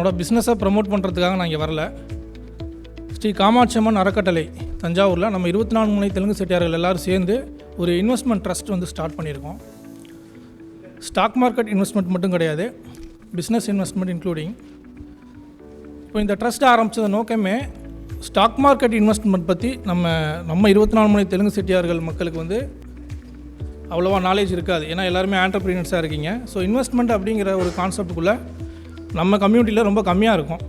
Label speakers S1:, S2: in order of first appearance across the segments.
S1: என்னோடய பிஸ்னஸை ப்ரமோட் பண்ணுறதுக்காக நான் இங்கே வரல. ஸ்ரீ காமாட்சி அம்மன் அறக்கட்டளை தஞ்சாவூரில் நம்ம இருபத்தி நாலு முனை தெலுங்கு செட்டியார்கள் எல்லாரும் சேர்ந்து ஒரு இன்வெஸ்ட்மெண்ட் ட்ரஸ்ட் வந்து ஸ்டார்ட் பண்ணியிருக்கோம். ஸ்டாக் மார்க்கெட் இன்வெஸ்ட்மெண்ட் மட்டும் கிடையாது பிஸ்னஸ் இன்வெஸ்ட்மெண்ட் இன்க்ளூடிங் இப்போ இந்த ட்ரஸ்ட் ஆரம்பித்தது நோக்கமே ஸ்டாக் மார்க்கெட் இன்வெஸ்ட்மெண்ட் பற்றி நம்ம நம்ம இருபத்தி நாலு மணி தெலுங்கு செட்டியார்கள் மக்களுக்கு வந்து அவ்வளோவா நாலேஜ் இருக்காது. ஏன்னா எல்லாருமே ஆண்டர்பிரினர்ஸாக இருக்கீங்க. ஸோ இன்வெஸ்ட்மெண்ட் அப்படிங்கிற ஒரு கான்செப்டுக்குள்ளே நம்ம கம்யூனிட்டியில் ரொம்ப கம்மியாக இருக்கும்.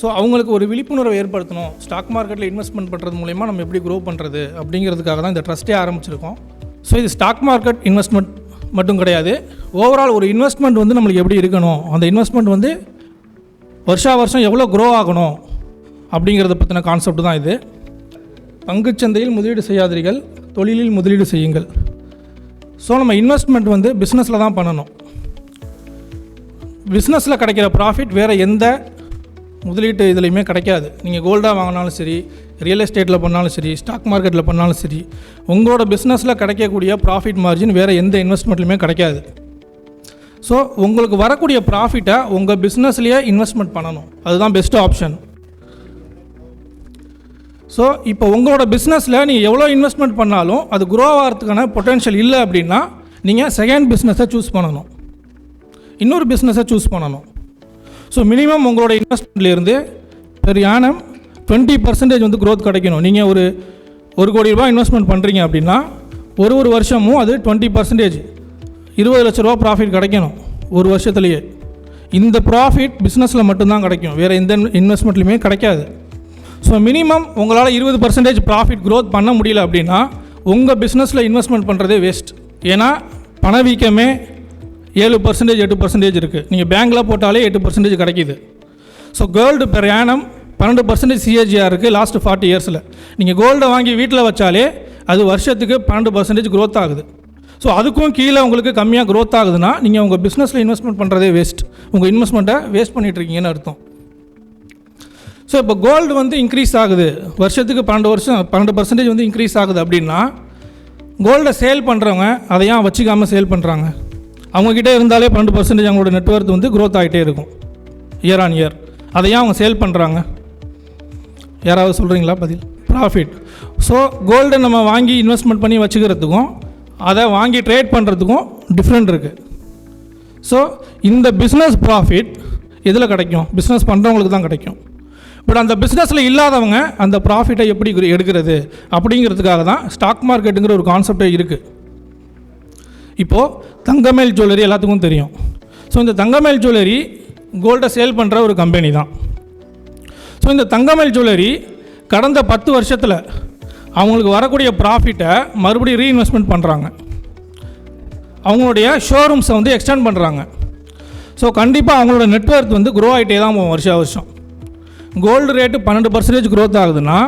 S1: ஸோ அவங்களுக்கு ஒரு விழிப்புணர்வை ஏற்படுத்தணும். ஸ்டாக் மார்க்கெட்டில் இன்வெஸ்ட்மெண்ட் பண்ணுறது மூலயமா நம்ம எப்படி க்ரோ பண்ணுறது அப்படிங்கிறதுக்காக தான் இந்த ட்ரஸ்ட்டே ஆரம்பிச்சிருக்கோம். ஸோ இது ஸ்டாக் மார்க்கெட் இன்வெஸ்ட்மெண்ட் மட்டும் கிடையாது. ஓவரால் ஒரு இன்வெஸ்ட்மெண்ட் வந்து நம்மளுக்கு எப்படி இருக்கணும்? அந்த இன்வெஸ்ட்மெண்ட் வந்து வருஷா வருஷம் எவ்வளோ க்ரோ ஆகணும்? அப்படிங்கிறத பற்றின கான்செப்ட் தான் இது. பங்குச்சந்தையில் முதலீடு செய்யாதீர்கள். தொழிலில் முதலீடு செய்யுங்கள். ஸோ நம்ம இன்வெஸ்ட்மெண்ட் வந்து பிஸ்னஸில் தான் பண்ணணும். பிஸ்னஸில் கிடைக்கிற ப்ராஃபிட் வேறு எந்த முதலீட்டு இதுலேயுமே கிடைக்காது. நீங்கள் கோல்டாக வாங்கினாலும் சரி ரியல் எஸ்டேட்டில் பண்ணாலும் சரி ஸ்டாக் மார்க்கெட்டில் பண்ணாலும் சரி உங்களோட பிஸ்னஸில் கிடைக்கக்கூடிய ப்ராஃபிட் மார்ஜின் வேறு எந்த இன்வெஸ்ட்மெண்ட்லையுமே கிடைக்காது. ஸோ உங்களுக்கு வரக்கூடிய ப்ராஃபிட்டை உங்கள் பிஸ்னஸ்லேயே இன்வெஸ்ட்மெண்ட் பண்ணணும். அதுதான் பெஸ்ட் ஆப்ஷன் ஸோ இப்போ உங்களோட பிஸ்னஸில் நீங்கள் எவ்வளோ இன்வெஸ்ட்மெண்ட் பண்ணாலும் அது குரோ ஆகிறதுக்கான பொட்டென்ஷியல் இல்லை அப்படின்னா நீங்கள் செகண்ட் பிஸ்னஸை சூஸ் பண்ணணும். இன்னொரு பிஸ்னஸை சூஸ் பண்ணணும். ஸோ மினிமம் உங்களோட இன்வெஸ்ட்மெண்ட்லேருந்து பெர் யானம் டுவெண்ட்டி பர்சன்டேஜ் வந்து க்ரோத் கிடைக்கணும். நீங்கள் ஒரு ஒரு கோடி ரூபா இன்வெஸ்ட்மெண்ட் பண்ணுறீங்க அப்படின்னா ஒரு ஒரு வருஷமும் அது டுவெண்ட்டி பர்சன்டேஜ் இருபது லட்ச ரூபா ப்ராஃபிட் கிடைக்கணும் ஒரு வருஷத்துலேயே. இந்த ப்ராஃபிட் பிஸ்னஸில் மட்டும்தான் கிடைக்கும். வேறு எந்த இன்வெஸ்ட்மெண்ட்லையுமே கிடைக்காது. ஸோ மினிமம் உங்களால் இருபது பர்சன்டேஜ் ப்ராஃபிட் க்ரோத் பண்ண முடியல அப்படின்னா உங்கள் பிஸ்னஸில் இன்வெஸ்ட்மெண்ட் பண்ணுறதே வேஸ்ட் ஏன்னா பணவீக்கமே ஏழு பர்சன்டேஜ் எட்டு பர்சன்டேஜ் இருக்குது நீங்கள் பேங்க்கில் போட்டாலே எட்டு பர்சன்டேஜ் கிடைக்கிது. ஸோ கோல்டு பெர் ஏனம் பன்னெண்டு பர்சன்டேஜ் சிஏஜிஆர் இருக்குது லாஸ்ட் ஃபார்ட்டி இயர்ஸில் நீங்கள் கோல்டை வாங்கி வீட்டில் வச்சாலே அது வருஷத்துக்கு பன்னெண்டு பர்சன்டேஜ் க்ரோத் ஆகுது. ஸோ அதுக்கும் கீழே உங்களுக்கு கம்மியாக க்ரோத் ஆகுதுன்னா நீங்கள் உங்கள் பிஸ்னஸில் இன்வெஸ்ட்மெண்ட் பண்ணுறதே வேஸ்ட் உங்கள் இன்வெஸ்ட்மெண்ட்டை வேஸ்ட் பண்ணிகிட்ருக்கீங்கன்னு அர்த்தம். ஸோ இப்போ கோல்டு வந்து இன்க்ரீஸ் ஆகுது. வருஷத்துக்கு பன்னெண்டு வருஷம் பன்னெண்டு பர்சன்டேஜ் வந்து இன்க்ரீஸ் ஆகுது அப்படின்னா கோல்டை சேல் பண்ணுறவங்க அதை ஏன் வச்சுக்காமல் சேல் பண்ணுறாங்க அவங்கக்கிட்ட இருந்தாலே பன்னெண்டு பர்சன்டேஜ் அவங்களோட நெட்ஒர்க் வந்து க்ரோத் ஆகிட்டே இருக்கும். இயர் ஆன் இயர் அதை ஏன் அவங்க சேல் பண்ணுறாங்க யாராவது சொல்கிறீங்களா பதில்? ப்ராஃபிட் ஸோ கோல்டை நம்ம வாங்கி இன்வெஸ்ட்மெண்ட் பண்ணி வச்சுக்கிறதுக்கும் அதை வாங்கி ட்ரேட் பண்ணுறதுக்கும் டிஃப்ரெண்ட் இருக்குது ஸோ இந்த பிஸ்னஸ் ப்ராஃபிட் இதில் கிடைக்கும்? பிஸ்னஸ் பண்ணுறவங்களுக்கு தான் கிடைக்கும். பட் அந்த பிஸ்னஸில் இல்லாதவங்க அந்த ப்ராஃபிட்டை எப்படி எடுக்கிறது? அப்படிங்கிறதுக்காக தான் ஸ்டாக் மார்க்கெட்டுங்கிற ஒரு கான்செப்டே இருக்குது இப்போது தங்கமேல் ஜுவல்லரி எல்லாத்துக்கும் தெரியும். ஸோ இந்த தங்கமேல் ஜுவல்லரி கோல்டை சேல் பண்ணுற ஒரு கம்பெனி தான். ஸோ இந்த தங்கமேல் ஜுவல்லரி கடந்த பத்து வருஷத்தில் அவங்களுக்கு வரக்கூடிய ப்ராஃபிட்டை மறுபடியும் ரீஇன்வெஸ்ட்மெண்ட் பண்ணுறாங்க அவங்களுடைய ஷோரூம்ஸை வந்து எக்ஸ்டெண்ட் பண்ணுறாங்க ஸோ கண்டிப்பாக அவங்களோட நெட்ஒர்க் வந்து க்ரோ ஆகிட்டே தான் போகும் வருஷம் வருஷம். கோல்டு ரேட்டு பன்னெண்டு பர்சன்டேஜ் க்ரோத் ஆகுதுன்னா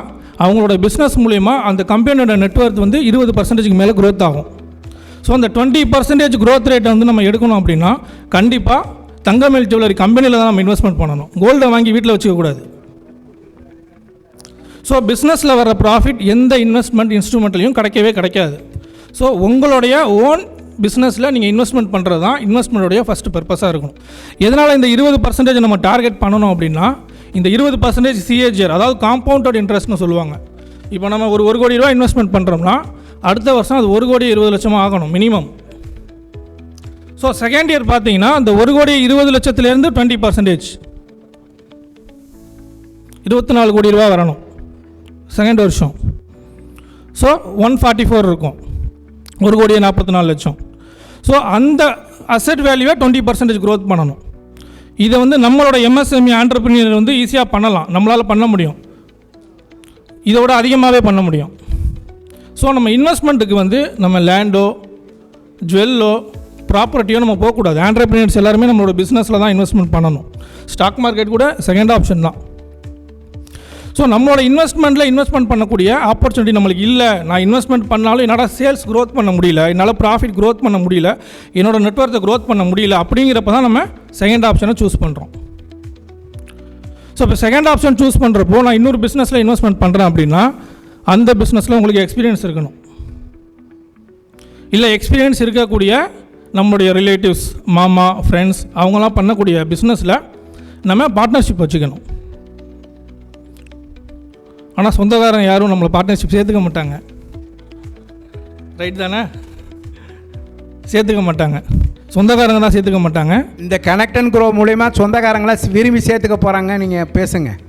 S1: அவங்களோட பிஸ்னஸ் மூலிமா அந்த கம்பெனியோட நெட்ஒர்க் வந்து இருபது பர்சன்டேஜ்க்கு மேலே க்ரோத் ஆகும். ஸோ அந்த டுவெண்ட்டி பர்சன்டேஜ் க்ரோத் ரேட்டை வந்து நம்ம எடுக்கணும் அப்படின்னா கண்டிப்பாக தங்கமேல் ஜுவல்லரி கம்பெனியில் தான் நம்ம இன்வெஸ்ட்மெண்ட் பண்ணணும். கோல்டை வாங்கி வீட்டில் வச்சுக்கக்கூடாது ஸோ பிஸ்னஸில் வர ப்ராஃபிட் எந்த இன்வெஸ்ட்மெண்ட் இன்ஸ்ட்ருமெண்ட்லையும் கிடைக்கவே கிடைக்காது. ஸோ உங்களுடைய ஓன் பிஸ்னஸில் நீங்கள் இன்வெஸ்ட்மெண்ட் பண்ணுறது தான் இன்வெஸ்ட்மெண்ட்டோடைய ஃபஸ்ட் பர்பஸாக இருக்கும் எதனால் இந்த இருபது பர்சன்டேஜ் நம்ம டார்கெட் பண்ணணும் அப்படின்னா இந்த இருபது பர்சன்டேஜ் சிஏஜிஆர் அதாவது காம்பவுண்டட் இன்ட்ரெஸ்ட்னு சொல்லுவாங்க. இப்போ நம்ம ஒரு ஒரு கோடி ரூபா இன்வெஸ்ட்மெண்ட் பண்ணுறோம்னா அடுத்த வருஷம் அது ஒரு கோடி இருபது லட்சமாக ஆகணும் மினிமம் ஸோ செகண்ட் இயர் பார்த்தீங்கன்னா அந்த ஒரு கோடி இருபது லட்சத்துலேருந்து டுவெண்ட்டி பர்சன்டேஜ் இருபத்தி நாலு கோடி ரூபா வரணும் செகண்ட் வருஷம். ஸோ ஒன் ஃபார்ட்டி ஃபோர் இருக்கும். ஒரு கோடியே நாற்பத்தி நாலு லட்சம். ஸோ அந்த அசெட் வேல்யூவை டுவெண்ட்டி பர்சன்டேஜ் க்ரோத் பண்ணணும். இதை வந்து நம்மளோட எம்எஸ்எம்இ ஆண்டர்பிரினியர் வந்து ஈஸியாக பண்ணலாம். நம்மளால் பண்ண முடியும். இதை விட அதிகமாகவே பண்ண முடியும். ஸோ நம்ம இன்வெஸ்ட்மெண்ட்டுக்கு வந்து நம்ம லேண்டோ ஜுவல்லோ ப்ராப்பர்ட்டியோ நம்ம போகக்கூடாது. ஆண்டர்பிரினியர்ஸ் எல்லாருமே நம்மளோட பிஸ்னஸில் தான் இன்வெஸ்ட்மெண்ட் பண்ணணும். ஸ்டாக் மார்க்கெட் கூட செகண்ட் ஆப்ஷன் தான். ஸோ நம்மளோட இன்வெஸ்ட்மெண்ட்டில் இன்வெஸ்ட்மெண்ட் பண்ணக்கூடிய ஆப்பர்ச்சுனிட்டி நம்மளுக்கு இல்லை. நான் இன்வெஸ்ட்மெண்ட் பண்ணாலும் என்னால் சேல்ஸ் க்ரோத் பண்ண முடியல. என்னால் ப்ராஃபிட் க்ரோத் பண்ண முடியல. என்னோட நெட்ஒர்க்கை க்ரோத் பண்ண முடியல. அப்படிங்கிறப்ப தான் நம்ம செகண்ட் ஆப்ஷனை சூஸ் பண்ணுறோம் ஸோ இப்போ செகண்ட் ஆப்ஷன் சூஸ் பண்ணுறப்போ நான் இன்னொரு பிஸ்னஸில் இன்வெஸ்ட்மெண்ட் பண்ணுறேன் அப்படின்னா அந்த பிஸ்னஸில் உங்களுக்கு எக்ஸ்பீரியன்ஸ் இருக்கணும். இல்லை எக்ஸ்பீரியன்ஸ் இருக்கக்கூடிய நம்மளுடைய ரிலேட்டிவ்ஸ் மாமா ஃப்ரெண்ட்ஸ் அவங்களாம் பண்ணக்கூடிய பிஸ்னஸில் நம்ம பார்ட்னர்ஷிப் வச்சுக்கணும். ஆனால் சொந்தக்காரன் யாரும் நம்மளை பார்ட்னர்ஷிப் சேர்த்துக்க மாட்டாங்க. ரைட் தானே? சேர்த்துக்க மாட்டாங்க. சொந்தக்காரங்க தான் சேர்த்துக்க மாட்டாங்க.
S2: இந்த கனெக்ட் அண்ட் க்ரோ மூலயமா சொந்தக்காரங்களாம் விரும்பி சேர்த்துக்க போகிறாங்க நீங்கள் பேசுங்கள்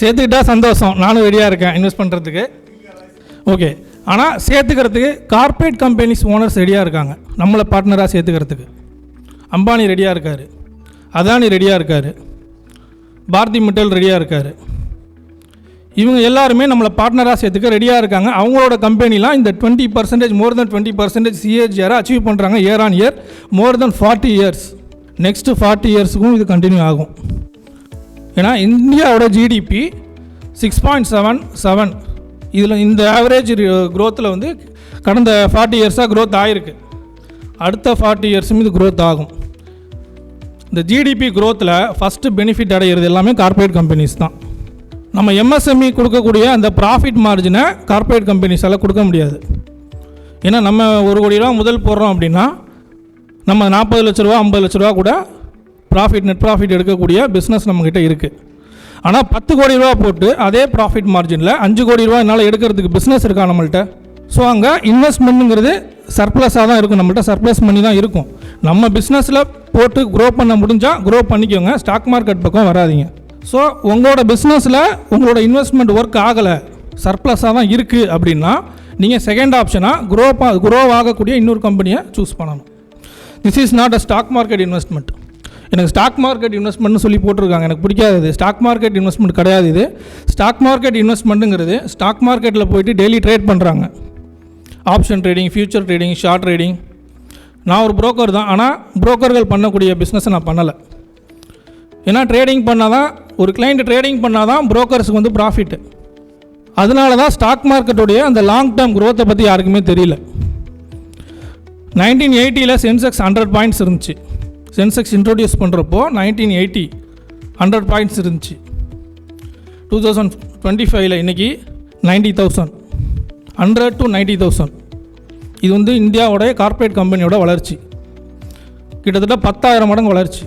S1: சேர்த்துக்கிட்டா சந்தோஷம். நானும் ரெடியாக இருக்கேன் இன்வெஸ்ட் பண்ணுறதுக்கு ஓகே ஆனால் சேர்த்துக்கிறதுக்கு கார்ப்பரேட் கம்பெனிஸ் ஓனர்ஸ் ரெடியாக இருக்காங்க. நம்மளை பார்ட்னராக சேர்த்துக்கிறதுக்கு. அம்பானி ரெடியாக இருக்கார். அதானி ரெடியாக இருக்கார். பாரதி மிட்டல் ரெடியாக இருக்கார். இவங்க எல்லாருமே நம்மளை பார்ட்னராக சேர்த்துக்க ரெடியாக இருக்காங்க. அவங்களோட கம்பெனிலாம் இந்த twenty percentage more than twenty percentage சிஏஜிஆரை achieve பண்ணுறாங்க year on year more than forty years next forty இயர்ஸுக்கும் இது கண்டினியூ ஆகும். ஏன்னா இந்தியாவோட GDP six point seven seven இதில் இந்த ஆவரேஜ் க்ரோத்தில் வந்து கடந்த ஃபார்ட்டி இயர்ஸாக க்ரோத் ஆகிருக்கு அடுத்த ஃபார்ட்டி இயர்ஸும் இது க்ரோத் ஆகும். இந்த ஜிடிபி க்ரோத்தில் ஃபஸ்ட்டு பெனிஃபிட் அடைகிறது எல்லாமே கார்ப்பரேட் கம்பெனிஸ் தான். நம்ம எம்எஸ்எம்இ கொடுக்கக்கூடிய அந்த ப்ராஃபிட் மார்ஜினை கார்ப்பரேட் கம்பெனிஸால் கொடுக்க முடியாது. ஏன்னா நம்ம ஒரு கோடி ரூபா முதல் போடுறோம் அப்படின்னா நம்ம நாற்பது லட்ச ரூபா ஐம்பது லட்ச ரூபா கூட ப்ராஃபிட் நெட் ப்ராஃபிட் எடுக்கக்கூடிய பிஸ்னஸ் நம்மக்கிட்ட இருக்குது ஆனால் பத்து கோடி ரூபா போட்டு அதே ப்ராஃபிட் மார்ஜினில் அஞ்சு கோடி ரூபா என்னால் எடுக்கிறதுக்கு பிஸ்னஸ் இருக்கா நம்மள்கிட்ட ஸோ அங்கே இன்வெஸ்ட்மெண்ட்டுங்கிறது சர்ப்ளஸாக தான் இருக்கும். நம்மள்கிட்ட சர்ப்ளஸ் பண்ணி தான் இருக்கும். நம்ம பிஸ்னஸில் போட்டு க்ரோ பண்ண முடிஞ்சால் க்ரோ பண்ணிக்கோங்க. ஸ்டாக் மார்க்கெட் பக்கம் வராதீங்க. ஸோ உங்களோட பிஸ்னஸில் உங்களோட இன்வெஸ்ட்மெண்ட் ஒர்க் ஆகலை. சர்ப்ளஸாக தான் இருக்குது அப்படின்னா நீங்கள் செகண்ட் ஆப்ஷனாக க்ரோ க்ரோ ஆகக்கூடிய இன்னொரு கம்பெனியை சூஸ் பண்ணணும். This is not a stock market investment எனக்கு ஸ்டாக் மார்க்கெட் இன்வெஸ்ட்மெண்ட்னு சொல்லி போட்டிருக்காங்க. எனக்கு பிடிக்காது இது ஸ்டாக் மார்க்கெட் இன்வெஸ்ட்மெண்ட் கிடையாது இது. ஸ்டாக் மார்க்கெட் இன்வெஸ்ட்மெண்ட்டுங்கிறது ஸ்டாக் மார்க்கெட்டில் போயிட்டு டெய்லி ட்ரேட் பண்ணுறாங்க option trading future trading short trading நான் ஒரு புரோக்கர் தான். ஆனால் புரோக்கர்கள் பண்ணக்கூடிய பிஸ்னஸை நான் பண்ணலை. ஏன்னா ட்ரேடிங் பண்ணால் தான் ஒரு கிளைண்ட் ட்ரேடிங் பண்ணால் தான் புரோக்கர்ஸுக்கு வந்து ப்ராஃபிட்டு அதனால தான் ஸ்டாக் மார்க்கெட்டுடைய அந்த லாங் டேர்ம் க்ரோத்தை பற்றி யாருக்குமே தெரியல. நைன்டீன் எயிட்டியில் சென்செக்ஸ் ஹண்ட்ரட் பாயிண்ட்ஸ் இருந்துச்சு. சென்செக்ஸ் இன்ட்ரோடியூஸ் பண்ணுறப்போ நைன்டீன் எயிட்டி ஹண்ட்ரட் பாயிண்ட்ஸ் இருந்துச்சு. டூ தௌசண்ட் டுவெண்ட்டி ஃபைவ்ல இன்றைக்கி ninety thousand hundred to ninety thousand இது வந்து இந்தியாவோடைய கார்ப்பரேட் கம்பெனியோட வளர்ச்சி. கிட்டத்தட்ட பத்தாயிரம் மடங்கு வளர்ச்சி.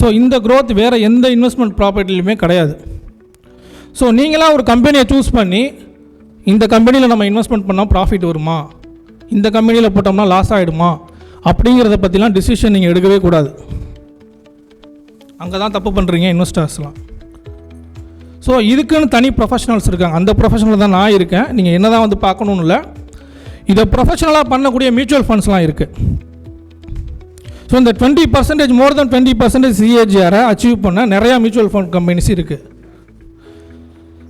S1: ஸோ இந்த க்ரோத் வேறு எந்த இன்வெஸ்ட்மெண்ட் ப்ராப்பர்ட்டிலையுமே கிடையாது. ஸோ நீங்களாக ஒரு கம்பெனியை சூஸ் பண்ணி இந்த கம்பெனியில் நம்ம இன்வெஸ்ட்மெண்ட் பண்ணால் ப்ராஃபிட் வருமா? இந்த கம்பெனியில் போட்டோம்னா லாஸ் ஆகிடுமா அப்படிங்கிறத பற்றிலாம் டிசிஷன் நீங்கள் எடுக்கவே கூடாது. அங்கே தான் தப்பு பண்ணுறீங்க இன்வெஸ்டர்ஸ்லாம் ஸோ இதுக்குன்னு தனி ப்ரொஃபஷனல்ஸ் இருக்காங்க. அந்த ப்ரொஃபஷனில் தான் நான் இருக்கேன். நீங்கள் என்ன தான் வந்து பார்க்கணுன்னு இல்லை. இதை ப்ரொஃபஷனலாக பண்ணக்கூடிய மியூச்சுவல் ஃபண்ட்ஸ்லாம் இருக்குது ஸோ இந்த twenty percentage more than twenty percentage சிஏஜிஆரை achieve பண்ண நிறையா மியூச்சுவல் ஃபண்ட் கம்பெனிஸ் இருக்குது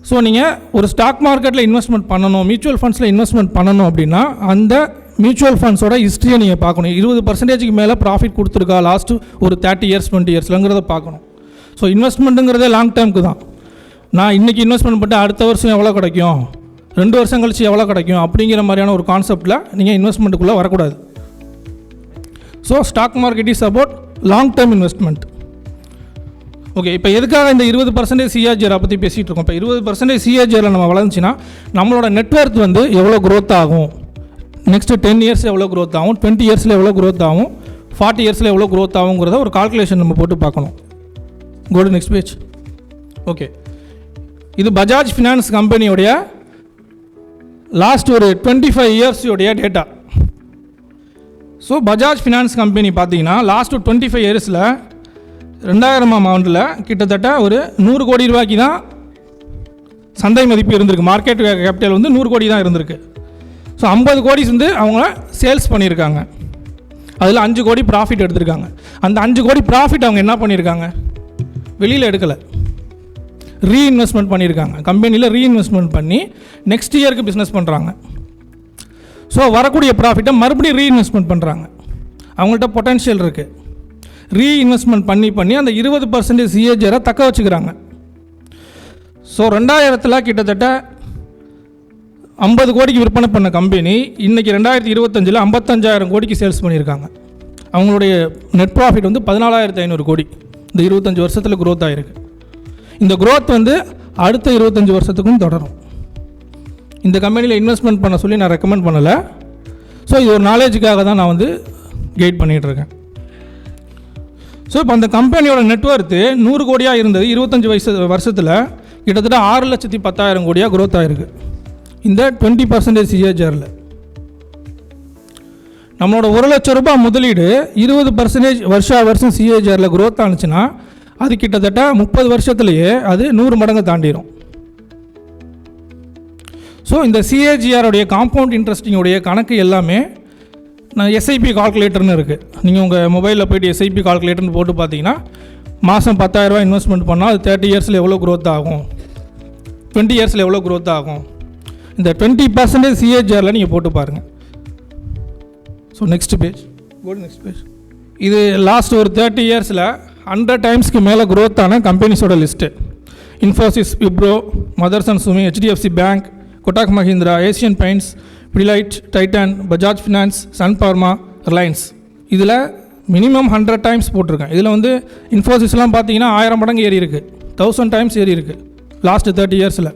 S1: ஸோ நீங்கள் ஒரு ஸ்டாக் மார்க்கெட்டில் இன்வெஸ்ட்மெண்ட் பண்ணணும் மியூச்சுவல் ஃபண்ட்ஸில் இன்வெஸ்ட்மெண்ட் பண்ணணும் அப்படின்னா அந்த மியூச்சுவல் ஃபண்ட்ஸோட ஹிஸ்ட்ரியை நீங்கள் பார்க்கணும். இருபது பர்சன்டேஜுக்கு மேலே ப்ராஃபிட் கொடுத்துருக்கா லாஸ்ட்டு ஒரு தேர்ட்டி இயர்ஸ் டுவெண்ட்டி இயர்ஸ்லங்கிறத பார்க்கணும். ஸோ இன்வெஸ்ட்மெண்ட்டுங்கிறதே லாங் டேர்முக்கு தான். நான் இன்றைக்கி இன்வெஸ்ட்மெண்ட் பண்ணிட்டு அடுத்த வருஷம் எவ்வளோ கிடைக்கும்? ரெண்டு வருஷம் கழிச்சு எவ்வளோ கிடைக்கும்? அப்படிங்கிற மாதிரியான ஒரு கான்செப்டில் நீங்கள் இன்வெஸ்ட்மெண்ட்டுக்குள்ளே வரக்கூடாது. So stock market is about long term investment okay இப்போ எதுக்காக இந்த இருபது பர்சன்டேஜ் சிஆர்ஜிஆரை பற்றி பேசிகிட்டு இருக்கோம்? இப்போ இருபது பர்சன்டேஜ் சிஆர்ஜிஆரில் நம்ம வளர்ந்துச்சுன்னா நம்மளோட நெட்ஒர்க் வந்து எவ்வளோ க்ரோத் ஆகும்? நெக்ஸ்ட்டு டென் இயர்ஸில் எவ்வளோ க்ரோத் ஆகும்? டுவெண்ட்டி இயர்ஸில் எவ்வளோ க்ரோத் ஆகும்? ஃபார்ட்டி இயர்ஸில் எவ்வளோ க்ரோத் ஆகுங்கிறத ஒரு கால்குலேஷன் நம்ம போட்டு பார்க்கணும். கோடு நெக்ஸ்ட் பேஜ் ஓகே இது பஜாஜ் ஃபினான்ஸ் கம்பெனியோடைய லாஸ்ட் ஒரு twenty five இயர்ஸுடைய data so Bajaj Finance company பார்த்தீங்கன்னா லாஸ்ட் டுவெண்ட்டி ஃபைவ் இயர்ஸில் ரெண்டாயிரமாம் ஆண்டில் கிட்டத்தட்ட ஒரு நூறு கோடி ரூபாய்க்கு தான் சந்தை மதிப்பு இருந்திருக்கு. மார்க்கெட் கேபிட்டல் வந்து நூறு கோடி தான் இருந்திருக்கு. ஸோ ஐம்பது கோடி வந்து அவங்க சேல்ஸ் பண்ணியிருக்காங்க. அதில் அஞ்சு கோடி ப்ராஃபிட் எடுத்திருக்காங்க. அந்த அஞ்சு கோடி ப்ராஃபிட் அவங்க என்ன பண்ணியிருக்காங்க? வெளியில் எடுக்கலை. ரீஇன்வெஸ்ட்மெண்ட் பண்ணியிருக்காங்க. கம்பெனியில் ரீஇன்வெஸ்ட்மெண்ட் பண்ணி நெக்ஸ்ட் இயருக்கு பிஸ்னஸ் பண்ணுறாங்க ஸோ வரக்கூடிய ப்ராஃபிட்டை மறுபடியும் ரீஇன்வெஸ்ட்மெண்ட் பண்ணுறாங்க அவங்கள்ட்ட பொட்டன்ஷியல் இருக்குது ரீஇன்வெஸ்ட்மெண்ட் பண்ணி பண்ணி அந்த இருபது பர்சன்டேஜ் சிஏஜரை தக்க வச்சுக்கிறாங்க. ஸோ ரெண்டாயிரத்தில் கிட்டத்தட்ட ஐம்பது கோடிக்கு விற்பனை பண்ண கம்பெனி இன்றைக்கி ரெண்டாயிரத்தி இருபத்தஞ்சில் ஐம்பத்தஞ்சாயிரம் கோடிக்கு சேல்ஸ் பண்ணியிருக்காங்க. அவங்களுடைய நெட் ப்ராஃபிட் வந்து பதினாலாயிரத்தி ஐநூறு கோடி. இந்த இருபத்தஞ்சி வருஷத்தில் க்ரோத் ஆகிருக்கு இந்த க்ரோத் வந்து அடுத்த இருபத்தஞ்சி வருஷத்துக்கும் தொடரும். இந்த கம்பெனியில் இன்வெஸ்ட்மெண்ட் பண்ண சொல்லி நான் ரெக்கமெண்ட் பண்ணலை. ஸோ இது ஒரு நாலேஜுக்காக தான் நான் வந்து கைட் பண்ணிகிட்ருக்கேன் ஸோ இப்போ அந்த கம்பெனியோட நெட்ஒர்த்து நூறு கோடியாக இருந்தது இருபத்தஞ்சி வயசு வருஷத்தில் கிட்டத்தட்ட ஆறு லட்சத்தி பத்தாயிரம் கோடியாக க்ரோத் ஆகிருக்கு இந்த டுவெண்ட்டி பர்சன்டேஜ் சிஏஜரில் நம்மளோட ஒரு லட்ச ரூபாய் முதலீடு இருபது பர்சன்டேஜ் வருஷா வருஷம் சிஏஜிஆரில் க்ரோத் ஆனிச்சுன்னா அது கிட்டத்தட்ட முப்பது வருஷத்துலேயே அது நூறு மடங்கு தாண்டிடும் ஸோ இந்த சிஏஜிஆருடைய காம்பவுண்ட் இன்ட்ரெஸ்டிங்குடைய கணக்கு எல்லாமே நான் எஸ்ஐபி கால்குலேட்டர்னு இருக்குது நீங்கள் உங்கள் மொபைலில் போய்ட்டு எஸ்ஐபி கால்குலேட்டர்னு போட்டு பார்த்தீங்கன்னா மாதம் பத்தாயிரரூபா இன்வெஸ்ட்மெண்ட் பண்ணால் அது தேர்ட்டி இயர்ஸில் எவ்வளோ க்ரோத் ஆகும்? டுவெண்ட்டி இயர்ஸில் எவ்வளோ க்ரோத் ஆகும்? இந்த டுவெண்ட்டி பர்சன்டேஜ் சிஹெச்ஆரில் நீங்கள் போட்டு பாருங்கள் so next page goal next page இது லாஸ்ட் ஒரு தேர்ட்டி இயர்ஸில் ஹண்ட்ரட் டைம்ஸ்க்கு மேலே க்ரோத் ஆன கம்பெனிஸோட list Infosys Wipro Motherson Sumi HDFC Bank Kotak Mahindra Asian Paints Pidilite Titan Bajaj Finance Sun Pharma Reliance இதில் மினிமம் ஹண்ட்ரட் டைம்ஸ் போட்டிருக்கேன். இதில் வந்து இன்ஃபோசிஸ்லாம் பார்த்தீங்கன்னா ஆயிரம் மடங்கு ஏறி இருக்கு. தௌசண்ட் டைம்ஸ் ஏறி இருக்கு. லாஸ்ட் தேர்ட்டி இயர்ஸில்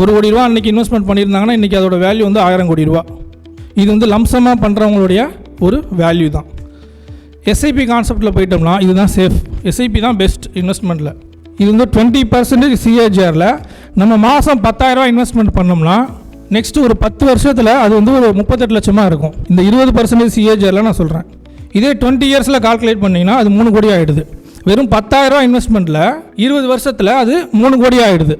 S1: ஒரு கோடி ரூபா அன்றைக்கி இன்வெஸ்ட்மெண்ட் பண்ணியிருந்தாங்கன்னா இன்றைக்கி அதோட வேல்யூ வந்து ஆயிரம் கோடி ரூபா. இது வந்து லம்சமாக பண்ணுறவங்களுடைய ஒரு வேல்யூ தான். எஸ்ஐபி கான்செப்ட்டில் போயிட்டோம்னா இதுதான் சேஃப் எஸ்ஐபி தான் பெஸ்ட் இன்வெஸ்ட்மெண்ட்டில் இது வந்து டுவெண்ட்டி பர்சன்டேஜ் சிஏஜிஆரில் நம்ம மாதம் பத்தாயிரரூபா இன்வெஸ்ட்மெண்ட் பண்ணோம்னா நெக்ஸ்ட்டு ஒரு பத்து வருஷத்தில் அது வந்து ஒரு முப்பத்தெட்டு லட்சமாக இருக்கும். இந்த இருபது பர்சன்டேஜ் சிஏஜிஆரில் நான் சொல்கிறேன் இதே டுவெண்ட்டி இயர்ஸில் கால்குலேட் பண்ணிங்கன்னா அது மூணு கோடி ஆகிடுது வெறும் பத்தாயிரரூபா இன்வெஸ்ட்மெண்ட்டில் இருபது வருஷத்தில் அது மூணு கோடி ஆகிடுது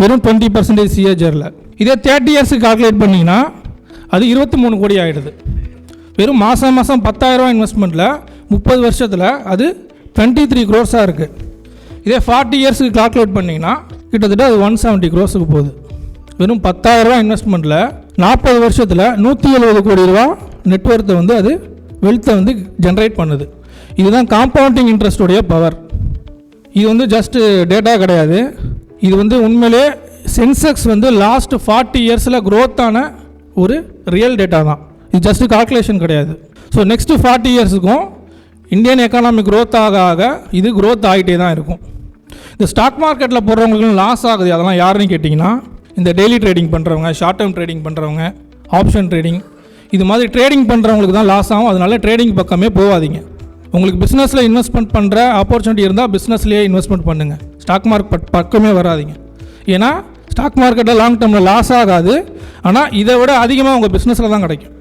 S1: வெறும் டுவெண்ட்டி பர்சன்டேஜ் சிஏஜரில் இதே தேர்ட்டி இயர்ஸுக்கு கால்குலேட் பண்ணிங்கன்னா அது இருபத்தி மூணு கோடி ஆகிடுது வெறும் மாதம் மாதம் பத்தாயிரரூவா இன்வெஸ்ட்மெண்ட்டில் முப்பது வருஷத்தில் அது டுவெண்ட்டி த்ரீ க்ரோர்ஸாக இருக்குது இதே ஃபார்ட்டி இயர்ஸுக்கு கால்குலேட் பண்ணிங்கன்னா கிட்டத்தட்ட அது ஒன் செவன்ட்டி க்ரோஸுக்கு போகுது. வெறும் பத்தாயிரரூவா இன்வெஸ்ட்மெண்ட்டில் நாற்பது வருஷத்தில் நூற்றி எழுபது கோடி ரூபா நெட்ஒர்த்தை வந்து அது வெல்த்தை வந்து ஜென்ரேட் பண்ணுது. இதுதான் காம்பவுண்டிங் இன்ட்ரெஸ்டுடைய பவர் இது வந்து ஜஸ்ட்டு டேட்டா கிடையாது. இது வந்து உண்மையிலே சென்செக்ஸ் வந்து லாஸ்ட் ஃபார்ட்டி இயர்ஸில் க்ரோத்தான ஒரு ரியல் டேட்டா தான். இது ஜஸ்ட் கால்குலேஷன் கிடையாது. ஸோ நெக்ஸ்ட்டு ஃபார்ட்டி இயர்ஸுக்கும் இந்தியன் எக்கானாமி க்ரோத் ஆக ஆக இது க்ரோத் ஆகிட்டே தான் இருக்கும். இந்த ஸ்டாக் மார்க்கெட்டில் போடுறவங்களுக்கு லாஸ் ஆகுது. அதெல்லாம் யாருன்னு கேட்டிங்கன்னா இந்த டெய்லி ட்ரேடிங் பண்ணுறவங்க ஷார்ட் டேர்ம் ட்ரேடிங் பண்ணுறவங்க ஆப்ஷன் ட்ரேடிங் இது மாதிரி ட்ரேடிங் பண்ணுறவங்களுக்கு தான் லாஸ் ஆகும். அதனால ட்ரேடிங் பக்கமே போகாதீங்க. உங்களுக்கு பிஸ்னஸில் இன்வெஸ்ட்மெண்ட் பண்ணுற ஆப்பர்ச்சுனிட்டி இருந்தால் பிஸ்னஸ்லேயே இன்வெஸ்ட்மெண்ட் பண்ணுங்கள் ஸ்டாக் மார்க்கெட் பக்கமே வராதிங்க. ஏன்னா ஸ்டாக் மார்க்கெட்டில் லாங் டேர்மில் லாஸ் ஆகாது. ஆனால் இதை விட அதிகமாக உங்கள் பிஸ்னஸில் தான் கிடைக்கும்.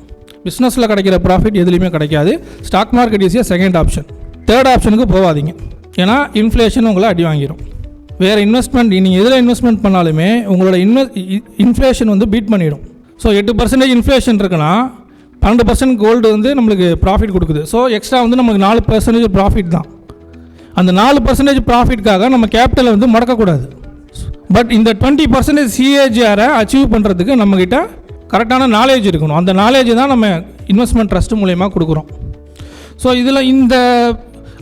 S1: பிஸ்னஸில் கிடைக்கிற ப்ராஃபிட் எதுலேயுமே கிடைக்காது. ஸ்டாக் மார்க்கெட் ஈஸியாக செகண்ட் ஆப்ஷன் தேர்ட் ஆப்ஷனுக்கு போகாதீங்க. ஏன்னா இன்ஃப்ளேஷன் உங்களை அடி வாங்கிடும் வேறு இன்வெஸ்ட்மெண்ட் நீங்கள் எதில் இன்வெஸ்ட்மெண்ட் பண்ணாலுமே உங்களோட இன்வெஸ் இன்ஃப்ளேஷன் வந்து பீட் பண்ணிடும். ஸோ எட்டு பர்சன்டேஜ் இன்ஃப்ளேஷன் இருக்குன்னா பன்னெண்டு பர்சன்ட் கோல்டு வந்து நம்மளுக்கு ப்ராஃபிட் கொடுக்குது. ஸோ எக்ஸ்ட்ரா வந்து நமக்கு நாலு பர்சன்டேஜ் ப்ராஃபிட் தான். அந்த நாலு பர்சன்டேஜ் ப்ராஃபிட்காக நம்ம கேபிட்டலை வந்து முடக்கக்கூடாது. பட் இந்த டுவெண்ட்டி பர்சன்டேஜ் சிஏஜிஆரை அச்சீவ் பண்ணுறதுக்கு நம்மக்கிட்ட கரெக்டான நாலேஜ் இருக்கணும். அந்த நாலேஜ் தான் நம்ம இன்வெஸ்ட்மெண்ட் ட்ரஸ்ட் மூலயமா கொடுக்குறோம். ஸோ இதில் இந்த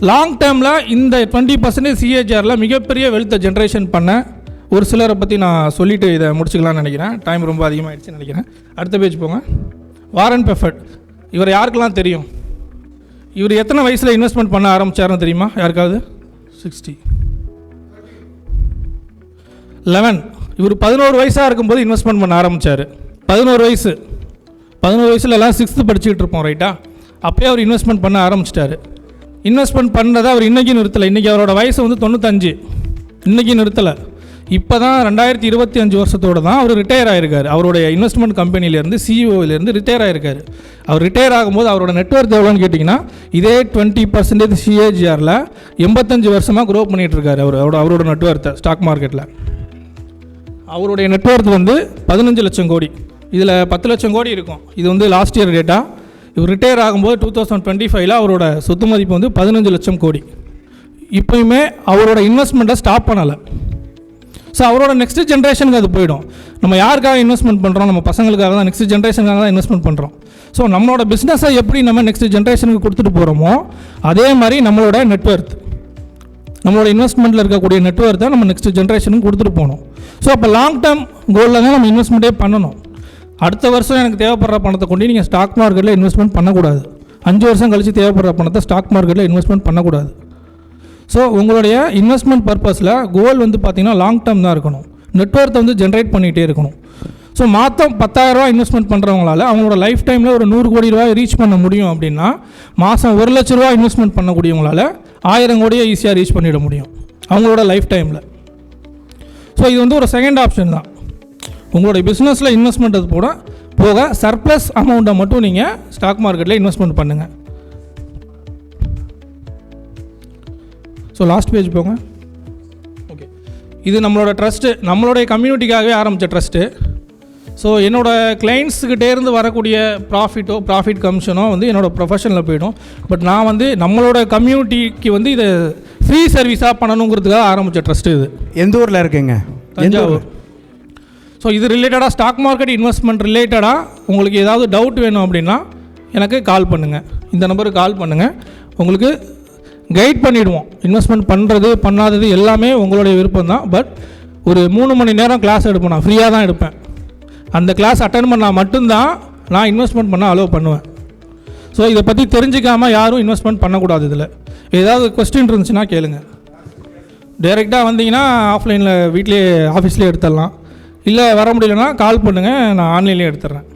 S1: லாங் டேர்மில் இந்த டுவெண்ட்டி பர்சன்டேஜ் சிஏஜிஆரில் மிகப்பெரிய வெல்த்தை ஜென்ரேஷன் பண்ண ஒரு சிலரை பற்றி நான் சொல்லிவிட்டு இதை முடிச்சுக்கலாம்னு நினைக்கிறேன். டைம் ரொம்ப அதிகமாகிடுச்சுன்னு நினைக்கிறேன். அடுத்த பேஜ் போங்க. வாரன் பெஃபர்ட் இவர் யாருக்கெல்லாம் தெரியும்? இவர் எத்தனை வயசில் இன்வெஸ்ட்மெண்ட் பண்ண ஆரம்பிச்சாருன்னு தெரியுமா? யாருக்காவது? சிக்ஸ்டி லெவன் இவர் பதினோரு வயசாக இருக்கும்போது இன்வெஸ்ட்மெண்ட் பண்ண ஆரம்பித்தார் பதினோரு வயசு. பதினோரு வயசுல எல்லாம் சிக்ஸ்த்து படிச்சுக்கிட்டு இருப்போம் ரைட்டா அப்போயே அவர் இன்வெஸ்ட்மெண்ட் பண்ண ஆரம்பிச்சிட்டாரு. இன்வெஸ்ட்மெண்ட் பண்ணதை அவர் இன்றைக்கி நிறுத்தலை. இன்றைக்கி அவரோட வயசு வந்து தொண்ணூத்தஞ்சு. இன்றைக்கி நிறுத்தலை. இப்போ தான் ரெண்டாயிரத்தி இருபத்தி அஞ்சு வருஷத்தோட தான் அவர் ரிட்டையர் ஆயிருக்காரு. அவருடைய இன்வெஸ்ட்மெண்ட் கம்பெனிலேருந்து சிஇஓலேருந்து ரிட்டையர் ஆயிருக்காரு. அவர் ரிட்டையர் ஆகும்போது அவரோட நெட்ஒர்க் எவ்வளோன்னு கேட்டிங்கன்னா இதே டுவெண்ட்டி பர்சன்டேஜ் சிஏஜிஆரில் எண்பத்தஞ்சு வருஷமாக க்ரோ பண்ணிகிட்ருக்காரு அவர். அவரோட அவரோட நெட்ஒர்த்தை ஸ்டாக் மார்க்கெட்டில் அவருடைய நெட்ஒர்க் வந்து பதினஞ்சு லட்சம் கோடி. இதில் பத்து லட்சம் கோடி இருக்கும். இது வந்து லாஸ்ட் இயர் டேட்டா இவர் ரிட்டையர் ஆகும்போது டூ தௌசண்ட் டுவெண்ட்டி ஃபைவ்ல அவரோட சொத்து மதிப்பு வந்து பதினஞ்சு லட்சம் கோடி. இப்போயுமே அவரோட இன்வெஸ்ட்மெண்ட்டை ஸ்டாப் பண்ணலை. ஸோ அவரோட நெக்ஸ்ட் ஜென்ரேஷனுக்கு அது போயிடும். நம்ம யாருக்காக இன்வெஸ்ட்மெண்ட் பண்ணுறோம் நம்ம பசங்களுக்காக தான் நெக்ஸ்ட் ஜென்ரேஷனுக்காக தான் இன்வெஸ்ட்மெண்ட் பண்ணுறோம் ஸோ நம்மளோட பிஸ்னஸை எப்படி நம்ம நெக்ஸ்ட் ஜென்ரேஷனுக்கு கொடுத்துட்டு போகிறோமோ அதே மாதிரி நம்மளோட நெட்ஒர்க் நம்மளோட இன்வெஸ்ட்மெண்ட்டில் இருக்கக்கூடிய நெட்ஒர்க்கை நம்ம நெக்ஸ்ட் ஜென்ரேஷனுக்கு கொடுத்துட்டு போகணும். ஸோ அப்போ லாங் டேர்ம் கோலில் தான் நம்ம இன்வெஸ்ட்மெண்ட்டே பண்ணணும். அடுத்த வருஷம் எனக்கு தேவைப்படுற பணத்தை கொண்டு நீங்கள் ஸ்டாக் மார்க்கெட்டில் இன்வெஸ்ட்மெண்ட் பண்ணக்கூடாது. அஞ்சு வருஷம் கழித்து தேவைப்படுற பணத்தை ஸ்டாக் மார்க்கெட்டில் இன்வெஸ்ட்மெண்ட் பண்ணக்கூடாது. ஸோ உங்களுடைய இன்வெஸ்ட்மெண்ட் பர்பஸில் கோல் வந்து பார்த்திங்கன்னா லாங் டேர்ம் தான் இருக்கணும். நெட்ஒர்த்தை வந்து ஜென்ரேட் பண்ணிகிட்டே இருக்கணும். ஸோ மாதம் பத்தாயிரரூவா இன்வெஸ்ட்மெண்ட் பண்ணுறவங்களால அவங்களோட லைஃப் டைமில் ஒரு நூறு கோடி ரூபாய் ரீச் பண்ண முடியும் அப்படின்னா மாதம் ஒரு லட்ச ரூபா இன்வெஸ்ட்மெண்ட் பண்ணக்கூடியவங்களால ஆயிரம் கோடியை ஈஸியாக ரீச் பண்ணிட முடியும். அவங்களோட லைஃப் டைமில் ஸோ இது வந்து ஒரு செகண்ட் ஆப்ஷன் தான். உங்களுடைய பிஸ்னஸில் இன்வெஸ்ட்மெண்ட் அது போட போக சர்ப்ளஸ் அமௌண்ட்டை மட்டும் நீங்கள் ஸ்டாக் மார்க்கெட்டில் இன்வெஸ்ட்மெண்ட் பண்ணுங்கள் ஸோ லாஸ்ட் பேஜ் போங்க. ஓகே இது நம்மளோட ட்ரஸ்ட்டு நம்மளுடைய கம்யூனிட்டிக்காகவே ஆரம்பித்த ட்ரஸ்ட்டு ஸோ என்னோடய கிளைண்ட்ஸுக்கிட்டே இருந்து வரக்கூடிய ப்ராஃபிட்டோ ப்ராஃபிட் கமிஷனோ வந்து என்னோடய ப்ரொஃபஷனில் போயிடும். பட் நான் வந்து நம்மளோட கம்யூனிட்டிக்கு வந்து இதை ஃப்ரீ சர்வீஸாக பண்ணணுங்கிறதுக்காக ஆரம்பித்த ட்ரஸ்ட்டு இது.
S2: எந்த ஊரில் இருக்குங்க?
S1: தஞ்சாவூர். ஸோ இது ரிலேட்டடாக ஸ்டாக் மார்க்கெட் இன்வெஸ்ட்மெண்ட் ரிலேட்டடாக உங்களுக்கு ஏதாவது டவுட் வேணும் அப்படின்னா எனக்கு கால் பண்ணுங்கள் இந்த நம்பருக்கு கால் பண்ணுங்கள் உங்களுக்கு கைட் பண்ணிவிடுவோம் இன்வெஸ்ட்மெண்ட் பண்ணுறது பண்ணாதது எல்லாமே உங்களுடைய விருப்பம் தான் பட் ஒரு மூணு மணி நேரம் கிளாஸ் எடுப்பேன் நான். ஃப்ரீயாக தான் எடுப்பேன். அந்த கிளாஸ் அட்டன் பண்ணால் மட்டும்தான் நான் இன்வெஸ்ட்மெண்ட் பண்ண அலோவ் பண்ணுவேன். ஸோ இதை பற்றி தெரிஞ்சிக்காமல் யாரும் இன்வெஸ்ட்மெண்ட் பண்ணக்கூடாது இதில். ஏதாவது கொஸ்டின் இருந்துச்சுன்னா கேளுங்க. டைரெக்டாக வந்தீங்கன்னா ஆஃப்லைனில் வீட்லேயே ஆஃபீஸ்லேயே எடுத்துடலாம். இல்லை வர முடியலன்னா கால் பண்ணுங்கள் நான் ஆன்லைன்லேயே எடுத்துட்றேன்.